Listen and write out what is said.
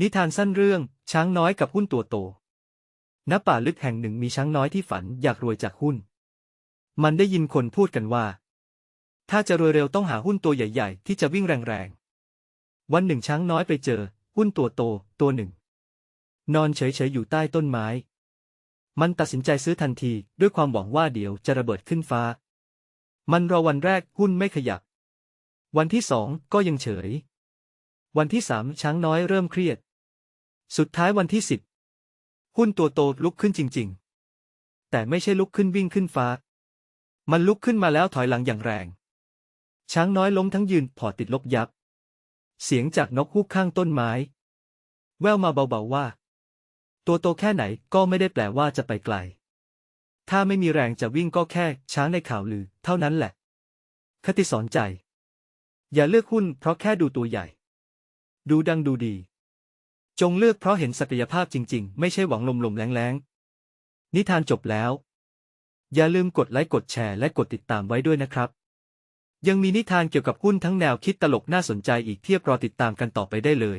นิทานสั้นเรื่อง ช้างน้อยกับหุ้นตัวโต ณ ป่าลึกแห่งหนึ่งมีช้างน้อยที่ฝันอยากรวยจากหุ้น มันได้ยินคนพูดกันว่า ถ้าจะรวยเร็วต้องหาหุ้นตัวใหญ่ๆ ที่จะวิ่งแรงๆ วันหนึ่งช้างน้อยไปเจอ หุ้นตัวโตตัวหนึ่ง นอนเฉยๆอยู่ใต้ต้นไม้ มันตัดสินใจซื้อทันทีด้วยความหวังว่าเดี๋ยวจะระเบิดขึ้นฟ้า มันรอวันแรกหุ้นไม่ขยับ วันที่สองก็ยังเฉย วันที่สามช้างน้อยเริ่มเครียด สุดท้ายวันที่สิบหุ้นตัวโตลุกขึ้นจริง ๆ แต่ไม่ใช่ลุกขึ้นวิ่งขึ้นฟ้า มันลุกขึ้นมาแล้วถอยหลังอย่างแรง ช้างน้อยล้มทั้งยืนพอติดลบยับ เสียงจากนกฮูกข้างต้นไม้ แววมาเบาๆว่า ตัวโตแค่ไหนก็ไม่ได้แปลว่าจะไปไกล ถ้าไม่มีแรงจะวิ่งก็แค่ช้างในข่าวลือ เท่านั้นแหละ คติสอนใจ อย่าเลือกหุ้นเพราะแค่ดูตัวใหญ่ ดูดังดูดี จงเลือกเพราะเห็นศักยภาพจริง ๆ ไม่ใช่หวังลมๆแรงๆ นิทานจบแล้ว อย่าลืมกดไลค์กดแชร์และกดติดตามไว้ด้วยนะครับ ยังมีนิทานเกี่ยวกับหุ้นทั้งแนวคิดตลกน่าสนใจอีกเทียบรอติดตามกันต่อไปได้เลย